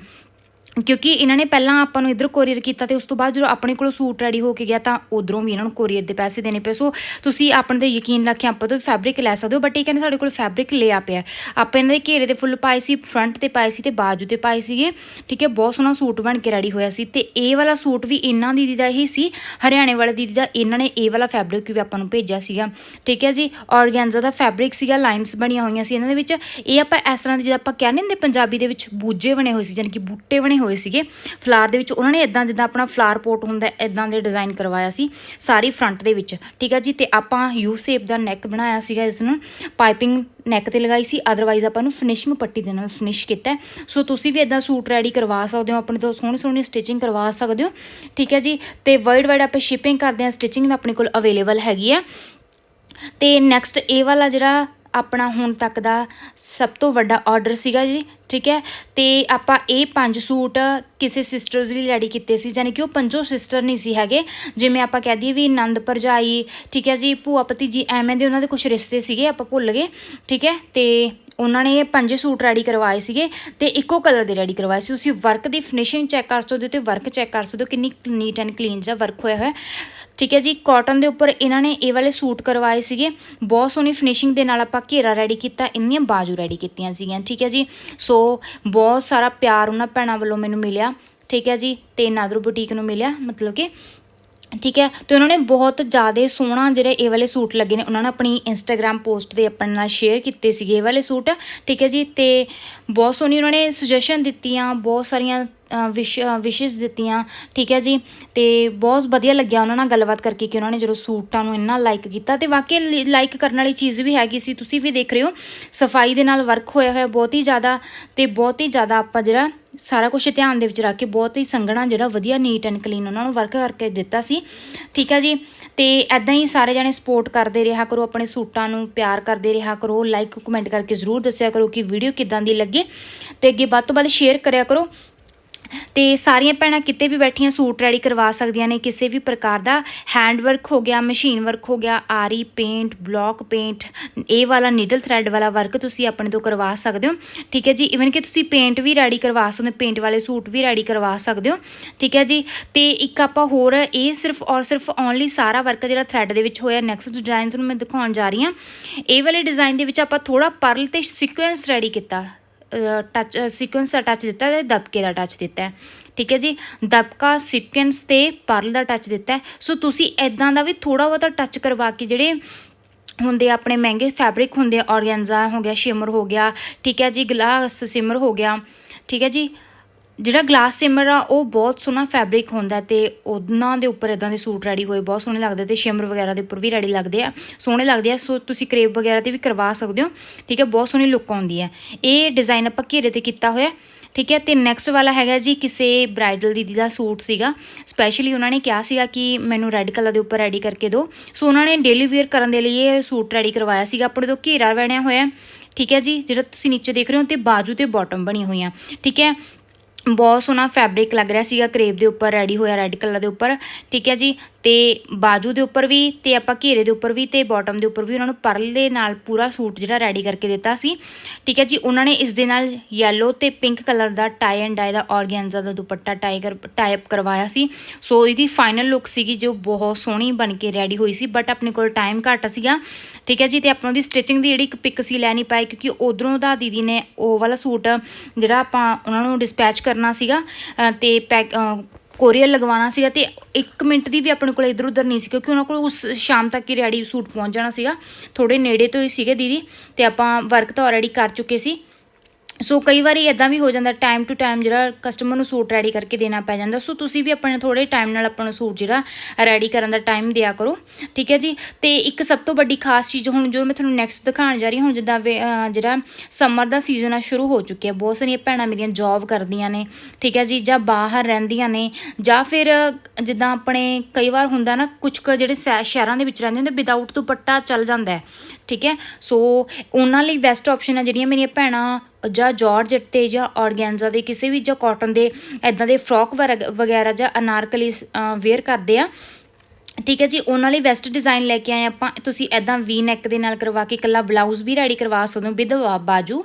ਕਿਉਂਕਿ ਇਹਨਾਂ ਨੇ ਪਹਿਲਾਂ ਆਪਾਂ ਨੂੰ ਇਧਰ ਕੋਰੀਅਰ ਕੀਤਾ ਤੇ ਉਸ ਤੋਂ ਬਾਅਦ ਜਦੋਂ ਆਪਣੇ ਕੋਲ ਸੂਟ ਰੈਡੀ ਹੋ ਕੇ ਗਿਆ ਤਾਂ ਉਧਰੋਂ ਵੀ ਇਹਨਾਂ ਨੂੰ ਕੋਰੀਅਰ ਦੇ ਪੈਸੇ ਦੇਣੇ ਪਏ। ਸੋ ਤੁਸੀਂ ਆਪਣੇ ਤੇ ਯਕੀਨ ਰੱਖ ਕੇ ਆਪਾਂ ਤੋਂ ਫੈਬਰਿਕ ਲੈ ਸਕਦੇ ਹੋ ਬਟ ਇਹ ਕਹਿੰਦੇ ਸਾਡੇ ਕੋਲ ਫੈਬਰਿਕ ਲਿਆ ਪਿਆ ਆਪਾਂ ਇਹਨਾਂ ਦੇ ਘੇਰੇ ਦੇ ਫੁੱਲ ਪਾਏ ਸੀ ਫਰੰਟ ਤੇ ਪਾਏ ਸੀ ਤੇ ਬਾਜੂ ਤੇ ਪਾਏ ਸੀਗੇ। ਠੀਕ ਹੈ, ਬਹੁਤ ਸੋਹਣਾ ਸੂਟ ਬਣ ਕੇ ਰੈਡੀ ਹੋਇਆ ਸੀ ਤੇ ਇਹ ਵਾਲਾ ਸੂਟ ਵੀ ਇਹਨਾਂ ਦੀ ਦਾ ਹੀ ਸੀ, ਹਰਿਆਣੇ ਵਾਲੇ ਦੀਦੀ ਦਾ। ਇਹਨਾਂ ਨੇ ਇਹ ਵਾਲਾ ਫੈਬਰਿਕ ਵੀ ਆਪਾਂ ਨੂੰ ਭੇਜਿਆ ਸੀਗਾ। ਠੀਕ ਹੈ ਜੀ ਔਰਗੈਂਜ਼ਾ ਦਾ ਫੈਬਰਿਕ ਸੀਗਾ ਲਾਈਨਸ ਬਣੀਆਂ ਹੋਈਆਂ ਸੀ ਇਹਨਾਂ ਦੇ ਵਿੱਚ। ਇਹ ਆਪਾਂ ਇਸ ਤਰ੍ਹਾਂ ਦੇ ਜਿੱਦਾਂ ਆਪਾਂ ਕਹਿੰਦੇ ਹੁੰਦੇ ਪੰਜਾਬੀ ਦੇ ਵਿੱਚ ਬੂਝੇ ਬਣੇ ਹੋਏ ਸੀ ਯਾਨੀ ਕਿ ਬੂਟੇ ਬਣੇ ਹੋਏ ਸੀਗੇ। ਫਲਾਰ ਦੇ ਵਿੱਚ ਉਹਨਾਂ ਨੇ ਇਦਾਂ ਜਿੱਦਾਂ ਆਪਣਾ ਫਲਾਰ ਪੋਟ ਹੁੰਦਾ ਇਦਾਂ ਦੇ ਡਿਜ਼ਾਈਨ ਕਰਵਾਇਆ ਸੀ ਸਾਰੀ ਫਰੰਟ ਦੇ ਵਿੱਚ। ਠੀਕ ਹੈ ਜੀ, ਤੇ ਆਪਾਂ ਯੂ ਸ਼ੇਪ ਦਾ ਨੈਕ ਬਣਾਇਆ ਸੀਗਾ ਇਸ ਨੂੰ। ਪਾਈਪਿੰਗ ਨੈਕ ਤੇ ਲਗਾਈ ਸੀ ਅਦਰਵਾਈਜ਼ ਆਪਾਂ ਨੂੰ ਫਿਨਿਸ਼ਿੰਗ ਪੱਟੀ ਦੇ ਨਾਲ ਫਿਨਿਸ਼ ਕੀਤਾ। ਸੋ ਤੁਸੀਂ ਵੀ ਇਦਾਂ ਸੂਟ ਰੈਡੀ ਕਰਵਾ ਸਕਦੇ ਹੋ, ਆਪਣੇ ਤੋਂ ਸੋਹਣੀ ਸੋਹਣੀ ਸਟਿਚਿੰਗ ਕਰਵਾ ਸਕਦੇ ਹੋ। ਠੀਕ ਹੈ ਜੀ, ਤੇ ਵਰਲਡ ਵਾਈਡ ਆਪਾਂ ਸ਼ਿਪਿੰਗ ਕਰਦੇ ਹਾਂ ਸਟਿਚਿੰਗ ਵੀ ਆਪਣੇ ਕੋਲ ਅਵੇਲੇਬਲ ਹੈਗੀ ਹੈ ਤੇ ਨੈਕਸਟ ਇਹ ਵਾਲਾ ਜਿਹੜਾ ਆਪਣਾ ਹੁਣ ਤੱਕ ਦਾ ਸਭ ਤੋਂ ਵੱਡਾ ਆਰਡਰ ਸੀਗਾ ਜੀ, ਠੀਕ ਹੈ? ਤੇ ਆਪਾਂ ਇਹ ਪੰਜ ਸੂਟ ਕਿਸੇ ਸਿਸਟਰਸ ਲਈ ਰੈਡੀ ਕੀਤੇ ਸੀ ਯਾਨੀ ਕਿ ਉਹ ਪੰਜੋ ਸਿਸਟਰ ਨਹੀਂ ਸੀ ਹੈਗੇ। ਜਿਵੇਂ ਆਪਾਂ ਕਹਿ ਦਈਏ ਵੀ ਨੰਦ ਭਰਜਾਈ, ਠੀਕ ਹੈ ਜੀ, ਭੂਆ ਭਤੀਜੀ ਐਵੇਂ ਦੇ ਉਹਨਾਂ ਦੇ ਕੁਝ ਰਿਸ਼ਤੇ ਸੀਗੇ, ਆਪਾਂ ਭੁੱਲ ਗਏ, ਠੀਕ ਹੈ? ਤੇ ਉਹਨਾਂ ਨੇ ਇਹ ਪੰਜੇ ਸੂਟ ਰੈਡੀ ਕਰਵਾਏ ਸੀਗੇ ਤੇ ਇੱਕੋ ਕਲਰ ਦੇ ਰੈਡੀ ਕਰਵਾਏ ਸੀ। ਤੁਸੀਂ ਵਰਕ ਦੀ ਫਿਨਿਸ਼ਿੰਗ ਚੈੱਕ ਕਰ ਸਕਦੇ ਹੋ ਤੇ ਵਰਕ ਚੈੱਕ ਕਰ ਸਕਦੇ ਹੋ ਕਿੰਨੀ ਨੀਟ ਐਂਡ ਕਲੀਨ ਜਿਹਾ ਵਰਕ ਹੋਇਆ ਹੋਇਆ। ਠੀਕ ਹੈ ਜੀ ਕਾਟਨ ਦੇ ਉੱਪਰ ਇਹਨਾਂ ਨੇ ਇਹ ਵਾਲੇ ਸੂਟ ਕਰਵਾਏ ਸੀਗੇ। ਬਹੁਤ ਸੋਹਣੀ ਫਿਨਿਸ਼ਿੰਗ ਦੇ ਨਾਲ ਆਪਾਂ ਘੇਰਾ ਰੈਡੀ ਕੀਤਾ, ਇੰਨੀਆਂ ਬਾਜੂ ਰੈਡੀ ਕੀਤੀਆਂ ਸੀਗੀਆਂ, ਠੀਕ ਹੈ ਜੀ। ਸੋ ਬਹੁਤ ਸਾਰਾ ਪਿਆਰ ਉਹਨਾਂ ਭੈਣਾਂ ਵੱਲੋਂ ਮੈਨੂੰ ਮਿਲਿਆ, ਠੀਕ ਹੈ ਜੀ, ਤੇ ਨਾਦਰੂ ਬੁਟੀਕ ਨੂੰ ਮਿਲਿਆ, ਮਤਲਬ ਕਿ ਠੀਕ ਹੈ? ਤੇ ਉਹਨਾਂ ਨੇ ਬਹੁਤ ਜ਼ਿਆਦਾ ਸੋਹਣਾ ਜਿਹੜੇ ਇਹ ਵਾਲੇ ਸੂਟ ਲੱਗੇ ਨੇ, ਉਹਨਾਂ ਨੇ ਆਪਣੀ ਇੰਸਟਾਗ੍ਰam ਪੋਸਟ ਦੇ ਆਪਣੇ ਨਾਲ ਸ਼ੇਅਰ ਕੀਤੇ ਸੀਗੇ ਇਹ ਵਾਲੇ ਸੂਟ, ਠੀਕ ਹੈ ਜੀ? ਤੇ ਬਹੁਤ ਸੋਹਣੀ ਉਹਨਾਂ ਨੇ ਸੁਜੈਸ਼ਨ ਦਿੱਤੀਆਂ, ਬਹੁਤ ਸਾਰੀਆਂ ਵਿਸ਼ ਵਿਸ਼ੇਸ ਦਿੱਤੀਆਂ, ਠੀਕ ਹੈ ਜੀ? ਤੇ ਬਹੁਤ ਵਧੀਆ ਲੱਗਿਆ ਉਹਨਾਂ ਨਾਲ ਗੱਲਬਾਤ ਕਰਕੇ ਕਿ ਉਹਨਾਂ ਨੇ ਜਦੋਂ ਸੂਟਾਂ ਨੂੰ ਇੰਨਾ ਲਾਈਕ ਕੀਤਾ ਤੇ ਵਾਕਈ ਲਾਈਕ ਕਰਨ ਵਾਲੀ ਚੀਜ਼ ਵੀ ਹੈਗੀ ਸੀ। ਤੁਸੀਂ ਵੀ ਦੇਖ ਰਹੇ ਹੋ, ਸਫ਼ਾਈ ਦੇ ਨਾਲ ਵਰਕ ਹੋਇਆ ਹੋਇਆ ਬਹੁਤ ਹੀ ਜ਼ਿਆਦਾ ਤੇ ਬਹੁਤ ਹੀ ਜ਼ਿਆਦਾ ਆਪਾਂ ਜਿਹੜਾ ਸਾਰਾ ਕੁਝ ਧਿਆਨ ਦੇ ਵਿੱਚ ਰੱਖ ਕੇ ਬਹੁਤ ਹੀ ਸੰਘਣਾ ਜਿਹੜਾ ਵਧੀਆ ਨੀਟ ਐਂਡ ਕਲੀਨ ਉਹਨਾਂ ਨੂੰ ਵਰਕ ਕਰਕੇ ਦਿੱਤਾ ਸੀ। ਠੀਕ ਹੈ ਜੀ? ਤੇ ਐਦਾਂ ਹੀ ਸਾਰੇ ਜਣੇ ਸਪੋਰਟ ਕਰਦੇ ਰਿਹਾ ਕਰੋ, ਆਪਣੇ ਸੂਟਾਂ ਨੂੰ ਪਿਆਰ ਕਰਦੇ ਰਿਹਾ ਕਰੋ ਲਾਈਕ ਕਮੈਂਟ ਕਰਕੇ ਜ਼ਰੂਰ ਦੱਸਿਆ ਕਰੋ ਕਿ ਵੀਡੀਓ ਕਿਦਾਂ ਦੀ ਲੱਗੇ। ਤੇ ਅੱਗੇ ਵੱਧ ਤੋਂ ਵੱਧ ਸ਼ੇਅਰ ਕਰਿਆ ਕਰੋ। ਤੇ ਸਾਰੀਆਂ ਭੈਣਾਂ ਕਿਤੇ ਵੀ ਬੈਠੀਆਂ ਸੂਟ ਰੈਡੀ ਕਰਵਾ ਸਕਦੀਆਂ ਨੇ, ਕਿਸੇ ਵੀ ਪ੍ਰਕਾਰ ਦਾ ਹੈਂਡ ਵਰਕ ਹੋ ਗਿਆ ਮਸ਼ੀਨ ਵਰਕ ਹੋ ਗਿਆ, ਆਰੀ ਪੇਂਟ ਬਲੌਕ ਪੇਂਟ ਇਹ ਵਾਲਾ ਨੀਡਲ ਥ੍ਰੈਡ ਵਾਲਾ ਵਰਕ ਤੁਸੀਂ ਆਪਣੇ ਤੋਂ ਕਰਵਾ ਸਕਦੇ ਹੋ। ਠੀਕ ਹੈ ਜੀ ਇਵਨ ਕਿ ਤੁਸੀਂ ਪੇਂਟ ਵੀ ਰੈਡੀ ਕਰਵਾ ਸਕਦੇ ਹੋ ਪੇਂਟ ਵਾਲੇ ਸੂਟ ਵੀ ਰੈਡੀ ਕਰਵਾ ਸਕਦੇ ਹੋ। ਠੀਕ ਹੈ ਜੀ, ਤੇ ਇੱਕ ਆਪਾਂ ਹੋਰ, ਇਹ ਸਿਰਫ ਔਰ ਸਿਰਫ ਓਨਲੀ ਸਾਰਾ ਵਰਕ ਜਿਹੜਾ ਥ੍ਰੈਡ ਦੇ ਵਿੱਚ ਹੋਇਆ ਨੈਕਸਟ ਡਿਜ਼ਾਈਨ ਤੁਹਾਨੂੰ ਮੈਂ ਦਿਖਾਉਣ ਜਾ ਰਹੀ ਹਾਂ। ਇਹ ਵਾਲੇ ਡਿਜ਼ਾਈਨ ਦੇ ਵਿੱਚ ਆਪਾਂ ਥੋੜਾ ਪਰਲ ਤੇ ਸੀਕੁਐਂਸ ਰੈਡੀ ਕੀਤਾ। ਟੱਚ ਸੀਕੁਐਂਸ ਦਾ ਟੱਚ ਦਿੱਤਾ ਤੇ ਦਬਕੇ ਦਾ ਟੱਚ ਦਿੱਤਾ ਹੈ। ਠੀਕ ਹੈ ਜੀ? ਦਬਕਾ ਸੀਕੁਐਂਸ ਤੇ ਪਰਲ ਦਾ ਟੱਚ ਦਿੱਤਾ ਹੈ। ਸੋ ਤੁਸੀਂ ਐਦਾਂ ਦਾ ਵੀ ਥੋੜਾ ਬਹੁਤਾ ਟੱਚ ਕਰਵਾ ਕੇ ਜਿਹੜੇ ਹੁੰਦੇ ਆ, ਆਪਣੇ ਮਹਿੰਗੇ ਫੈਬਰਿਕ ਹੁੰਦੇ ਆ ਔਰਗੈਂਜ਼ਾ ਹੋ ਗਿਆ ਸ਼ਿਮਰ ਹੋ ਗਿਆ, ਠੀਕ ਹੈ ਜੀ? ਗਲਾਸ ਸਿਮਰ ਹੋ ਗਿਆ। ਠੀਕ ਹੈ ਜੀ? ਜਿਹੜਾ ਗਲਾਸ ਸਿਮਰ ਆ, ਉਹ ਬਹੁਤ ਸੋਹਣਾ ਫੈਬਰਿਕ ਹੁੰਦਾ ਤੇ ਉਹਨਾਂ ਦੇ ਉੱਪਰ ਇਦਾਂ ਦੇ ਸੂਟ ਰੈਡੀ ਹੋਏ, ਬਹੁਤ ਸੋਹਣੇ ਲੱਗਦੇ ਤੇ ਸ਼ਿਮਰ ਵਗੈਰਾ ਦੇ ਉੱਪਰ ਵੀ ਰੈਡੀ ਲੱਗਦੇ ਆ, ਸੋਹਣੇ ਲੱਗਦੇ ਆ, ਸੋ ਤੁਸੀਂ ਕਰੇਪ ਵਗੈਰਾ ਤੇ ਵੀ ਕਰਵਾ ਸਕਦੇ ਹੋ, ਠੀਕ ਹੈ, ਬਹੁਤ ਸੋਹਣੀ ਲੁੱਕ ਆਉਂਦੀ ਹੈ। ਇਹ ਡਿਜ਼ਾਈਨ ਆਪਾਂ ਘੇਰੇ ਤੇ ਕੀਤਾ ਹੋਇਆ, ਠੀਕ ਹੈ, ਤੇ ਨੈਕਸਟ ਵਾਲਾ ਹੈਗਾ ਜੀ ਕਿਸੇ ਬ੍ਰਾਈਡਲ ਦੀਦੀ ਦਾ ਸੂਟ ਸੀਗਾ ਸਪੈਸ਼ਲੀ ਉਹਨਾਂ ਨੇ ਕਿਹਾ ਸੀਗਾ ਕਿ ਮੈਨੂੰ ਰੈੱਡ ਕਲਰ ਦੇ ਉੱਪਰ ਰੈਡੀ ਕਰਕੇ ਦਿਓ, ਸੋ ਉਹਨਾਂ ਨੇ ਡੇਲੀ ਵੇਅਰ ਕਰਨ ਦੇ ਲਈ ਇਹ ਸੂਟ ਰੈਡੀ ਕਰਵਾਇਆ ਸੀਗਾ, ਆਪਣੇ ਤੋਂ ਘੇਰਾ ਬਣਿਆ ਹੋਇਆ, ਠੀਕ ਹੈ ਜੀ, ਜਿਹੜਾ ਤੁਸੀਂ ਨੀਚੇ ਦੇਖ ਰਹੇ ਹੋ ਤੇ ਬਾਜੂ ਤੇ ਬਾਟਮ ਬਣੀ ਹੋਈਆਂ ਠੀਕ ਹੈ ਬਹੁਤ ਸੋਹਣਾ ਫੈਬਰਿਕ ਲੱਗ ਰਿਹਾ ਸੀਗਾ ਕਰੇਪ ਦੇ ਉੱਪਰ ਰੈਡੀ ਹੋਇਆ ਰੈੱਡ ਕਲਰ ਦੇ ਉੱਪਰ, ਠੀਕ ਹੈ ਜੀ? ਤੇ ਬਾਜੂ ਦੇ ਉੱਪਰ ਵੀ ਤੇ ਆਪਾਂ ਘੇਰੇ ਦੇ ਉੱਪਰ ਵੀ ਤੇ ਬਾਟਮ ਦੇ ਉੱਪਰ ਵੀ ਉਹਨਾਂ ਨੂੰ ਪਰਲ ਦੇ ਨਾਲ ਪੂਰਾ ਸੂਟ ਜਿਹੜਾ ਰੈਡੀ ਕਰਕੇ ਦਿੱਤਾ ਸੀ, ਠੀਕ ਹੈ ਜੀ? ਉਹਨਾਂ ਨੇ ਇਸ ਦੇ ਨਾਲ ਯੈਲੋ ਤੇ ਪਿੰਕ ਕਲਰ ਦਾ ਟਾਈ ਐਂਡ ਡਾਈ ਦਾ ਔਰਗੈਂਜ਼ਾ ਦਾ ਦੁਪੱਟਾ ਟਾਈਗਰ ਟਾਈਪ ਕਰਵਾਇਆ ਸੀ। ਸੋ ਇਹਦੀ ਫਾਈਨਲ ਲੁੱਕ ਸੀਗੀ ਜੋ ਬਹੁਤ ਸੋਹਣੀ ਬਣ ਕੇ ਰੈਡੀ ਹੋਈ ਸੀ ਬਟ ਆਪਣੇ ਕੋਲ ਟਾਈਮ ਘੱਟ ਸੀਗਾ, ਠੀਕ ਹੈ ਜੀ? ਤੇ ਆਪਾਂ ਉਹਦੀ ਸਟਿਚਿੰਗ ਦੀ ਜਿਹੜੀ ਇੱਕ ਪਿਕ ਸੀ, ਲੈ ਨਹੀਂ ਪਾਈ ਕਿਉਂਕਿ ਉਧਰੋਂ ਦਾ ਦੀਦੀ ਨੇ ਉਹ ਵਾਲਾ ਸੂਟ ਜਿਹੜਾ ਆਪਾਂ ਉਹਨਾਂ ਨੂੰ ਡਿਸਪੈਚ ਕਰਨਾ ਸੀਗਾ ਅ, ਤੇ ਪੈਕ ਕੋਰੀਅਰ ਲਗਵਾਉਣਾ ਸੀਗਾ ਤੇ 1 ਮਿੰਟ ਦੀ ਵੀ ਆਪਣੇ ਕੋਲ ਇਧਰ ਉਧਰ ਨਹੀਂ ਸੀ ਕਿਉਂਕਿ ਉਹਨਾਂ ਕੋਲ ਉਸ ਸ਼ਾਮ ਤੱਕ ਹੀ ਰੈਡੀ ਸੂਟ ਪਹੁੰਚ ਜਾਣਾ ਸੀਗਾ। ਥੋੜੇ ਨੇੜੇ ਤੋਂ ਹੀ ਸੀਗੇ ਦੀਦੀ ਤੇ ਆਪਾਂ ਵਰਕ ਤਾਂ ਆਲਰੇਡੀ ਕਰ ਚੁੱਕੇ ਸੀ। ਸੋ ਕਈ ਵਾਰੀ ਇਦਾਂ ਵੀ ਹੋ ਜਾਂਦਾ ਟਾਈਮ ਟੂ ਟਾਈਮ ਜਿਹੜਾ ਕਸਟਮਰ ਨੂੰ ਸੂਟ ਰੈਡੀ ਕਰਕੇ ਦੇਣਾ ਪੈ ਜਾਂਦਾ। ਸੋ ਤੁਸੀਂ ਵੀ ਆਪਣੇ ਥੋੜੇ ਟਾਈਮ ਨਾਲ ਆਪਣਾ ਸੂਟ ਜਿਹੜਾ ਰੈਡੀ ਕਰਨ ਦਾ ਟਾਈਮ ਦਿਆ ਕਰੋ। ਠੀਕ ਹੈ ਜੀ? ਤੇ ਇੱਕ ਸਭ ਤੋਂ ਵੱਡੀ ਖਾਸ ਚੀਜ਼ ਹੁਣ ਜੋ ਮੈਂ ਤੁਹਾਨੂੰ ਨੈਕਸਟ ਦਿਖਾਉਣ ਜਾ ਰਹੀ ਹਾਂ, ਹੁਣ ਜਿੱਦਾਂ ਵੇ- ਜਿਹੜਾ ਸਮਰ ਦਾ ਸੀਜ਼ਨ ਆ, ਸ਼ੁਰੂ ਹੋ ਚੁੱਕਿਆ। ਬਹੁਤ ਸਾਰੀਆਂ ਭੈਣਾਂ ਮੇਰੀਆਂ ਜੌਬ ਕਰਦੀਆਂ ਨੇ। ਠੀਕ ਹੈ ਜੀ? ਜਾਂ ਬਾਹਰ ਰਹਿੰਦੀਆਂ ਨੇ। ਜਾਂ ਫਿਰ ਜਿੱਦਾਂ ਆਪਣੇ ਕਈ ਵਾਰ ਹੁੰਦਾ ਨਾ ਕੁਝ ਕੁ ਜਿਹੜੇ ਸ਼ਹਿ- ਸ਼ਹਿਰਾਂ ਦੇ ਵਿੱਚ ਰਹਿੰਦੇ ਹੁੰਦੇ ਵਿਦਆਊਟ ਦੁਪੱਟਾ ਚੱਲ ਜਾਂਦਾ ਹੈ। ਠੀਕ ਹੈ? ਸੋ ਉਹਨਾਂ ਲਈ ਬੈਸਟ ਆਪਸ਼ਨ ਆ ਜਿਹੜੀਆਂ ਮੇਰੀਆਂ ਭੈਣਾਂ ਜਾਂ ਜਾਰਜਟ ਤੇ ਜਾਂ ਔਰਗੈਂਜ਼ਾ ਦੇ ਕਿਸੇ ਵੀ ਜਾਂ ਕਾਟਨ ਦੇ ਐਦਾਂ ਦੇ ਫਰੋਕ ਵਗੈਰਾ ਜਾਂ ਅਨਾਰਕਲੀ ਵੇਅਰ ਕਰਦੇ ਆ। ਠੀਕ ਹੈ ਜੀ, ਉਹਨਾਂ ਲਈ ਵੈਸਟ ਡਿਜ਼ਾਈਨ ਲੈ ਕੇ ਆਏ ਆਪਾਂ। ਤੁਸੀਂ ਐਦਾਂ ਵੀ ਨੈਕ ਦੇ ਨਾਲ ਕਰਵਾ ਕੇ ਇਕੱਲਾ ਬਲਾਊਜ਼ ਵੀ ਰੈਡੀ ਕਰਵਾ ਸਕਦੇ ਹੋ ਵਿਦ ਬਾਜੂ।